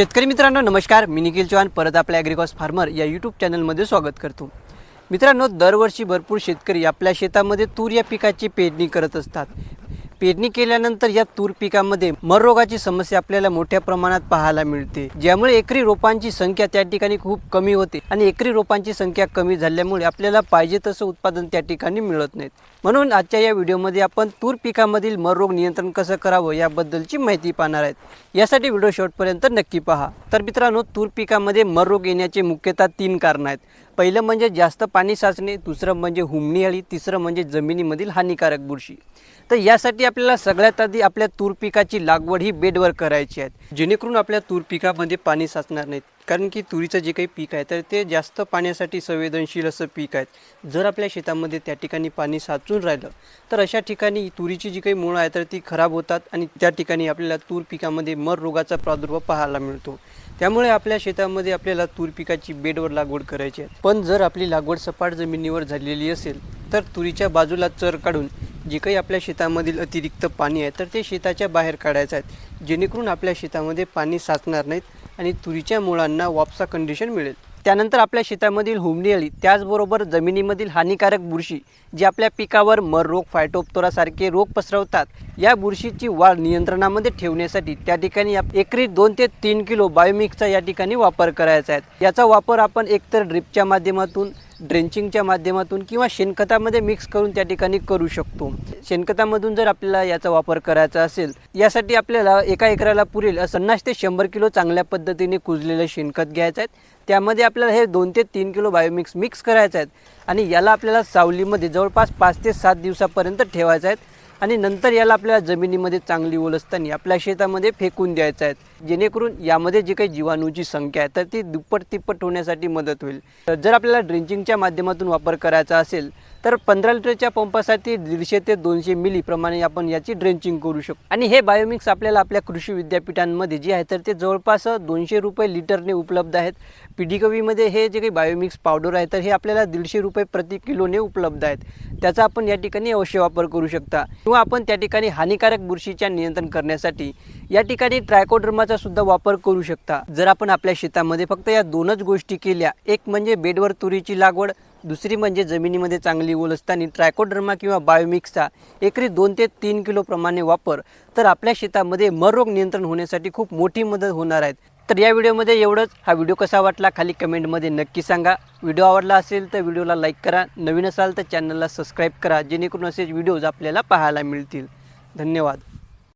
शेतकरी मित्रांनो नमस्कार. मी निखिल चौहान परत आपल्या ॲग्रिकॉस फार्मर या यूट्यूब चॅनलमध्ये स्वागत करतो. मित्रांनो दरवर्षी भरपूर शेतकरी आपल्या शेतामध्ये तूर या पिकाची पेरणी करत असतात. पेरणी केल्यानंतर या तूर पिकामध्ये मररोगाची समस्या आपल्याला मोठ्या प्रमाणात पाहायला मिळते. ज्यामुळे एकरी रोपांची संख्या त्या ठिकाणी खूप कमी होते आणि एकरी रोपांची संख्या कमी झाल्यामुळे आपल्याला पाहिजे तसं उत्पादन त्या ठिकाणी मिळत नाहीत म्हणून आजच्या या व्हिडिओमध्ये आपण तूर पिकामधील मर रोग नियंत्रण कसं करावं याबद्दलची माहिती पाहणार आहेत. यासाठी व्हिडिओ शेवटपर्यंत नक्की पहा. तर मित्रांनो तूर पिकामध्ये मर रोग येण्याचे मुख्यतः तीन कारणं आहेत. पहिलं म्हणजे जास्त पाणी साचणे दुसरं म्हणजे हुमणी अळी तिसरं म्हणजे जमिनीमधील हानिकारक बुरशी. तर यासाठी आपल्याला सगळ्यात आधी आपल्या तूर पिकाची लागवड ही बेडवर करायची आहे. जेणेकरून आपल्या तूर पिकामध्ये पाणी साचणार नाहीत. कारण की तुरीचं जे काही पीक आहे तर ते जास्त पाण्यासाठी संवेदनशील असं पीक आहे. जर आपल्या शेतामध्ये त्या ठिकाणी पाणी साचून राहिलं तर अशा ठिकाणी तुरीची जी काही मुळं आहे तर ती खराब होतात आणि त्या ठिकाणी आपल्याला तूर पिकामध्ये मर रोगाचा प्रादुर्भाव पाहायला मिळतो. त्यामुळे आपल्या शेतामध्ये आपल्याला तूर पिकाची बेडवर लागवड करायची आहे. पण जर आपली लागवड सपाट जमिनीवर झालेली असेल तर तुरीच्या बाजूला चर काढून जे काही आपल्या शेतामधील अतिरिक्त पाणी आहे तर ते शेताच्या बाहेर काढायचं आहे. जेणेकरून आपल्या शेतामध्ये पाणी साचणार नाहीत आणि तुरीच्या मुळांना वापसा कंडिशन मिळेल. त्यानंतर आपल्या शेतामधील हुमणी अळी त्याचबरोबर जमिनीमधील हानिकारक बुरशी जी आपल्या पिकावर मर रोग फायटोप्तोरासारखे रोग पसरवतात या बुरशीची वाढ नियंत्रणामध्ये ठेवण्यासाठी त्या ठिकाणी आप- एकरी दोन ते तीन किलो बायोमिक्सचा या ठिकाणी वापर करायचा आहे. याचा वापर आपण एकतर ड्रिपच्या माध्यमातून ड्रेंचिंगच्या माध्यमातून किंवा शेणखतामध्ये मिक्स करून त्या ठिकाणी करू शकतो. शेणखतामधून जर आपल्याला याचा वापर करायचा असेल यासाठी आपल्याला एका एकराला पुरेल पन्नास ते शंभर किलो चांगल्या पद्धतीने कुजलेलं शेणखत घ्यायचं आहे. त्यामध्ये आपल्याला हे दोन ते तीन किलो बायोमिक्स मिक्स करायचं आहेत आणि याला आपल्याला सावलीमध्ये जवळपास पाच ते सात दिवसापर्यंत ठेवायचं आहे. आणि नंतर याला आपल्या जमिनीमध्ये चांगली ओल असताना आपल्या शेतामध्ये फेकून द्यायचं आहे. जेणेकरून यामध्ये जी काही जीवाणूची संख्या आहे तर ती दुप्पट तिप्पट होण्यासाठी मदत होईल. तर जर आपल्याला ड्रिंचिंगच्या माध्यमातून वापर करायचा असेल तर पंधरा लिटरच्या पंपासाठी दीडशे ते दोनशे मिली प्रमाणे आपण याची ड्रेंचिंग करू शकतो. आणि हे बायोमिक्स आपल्याला आपल्या कृषी विद्यापीठांमध्ये जे आहे तर ते जवळपास दोनशे रुपये लिटरने उपलब्ध आहेत. पी डी कवीमध्ये हे जे काही बायोमिक्स पावडर आहे तर हे आपल्याला दीडशे रुपये प्रति किलोने उपलब्ध आहेत. त्याचा आपण या ठिकाणी अवश्य वापर करू शकता. किंवा आपण त्या ठिकाणी हानिकारक बुरशीच्या नियंत्रण करण्यासाठी. या ठिकाणी ट्रायकोडर्माचा सुद्धा वापर करू शकता. जर आपण आपल्या शेतामध्ये फक्त या दोनच गोष्टी केल्या एक म्हणजे बेडवर तुरीची लागवड दुसरी म्हणजे जमिनीमध्ये चांगली ओल असताना ट्रायकोडर्मा किंवा बायोमिक्सचा एकरी दोन ते तीन किलो प्रमाणे वापर तर आपल्या शेतामध्ये मर रोग नियंत्रण होण्यासाठी खूप मोठी मदत होणार आहेत तर या व्हिडिओमध्ये एवढंच. हा व्हिडिओ कसा वाटला खाली कमेंटमध्ये नक्की सांगा. व्हिडिओ आवडला असेल तर व्हिडिओला लाईक करा. नवीन असाल तर चॅनलला सबस्क्राईब करा जेणेकरून असेच व्हिडिओज आपल्याला पाहायला मिळतील. धन्यवाद.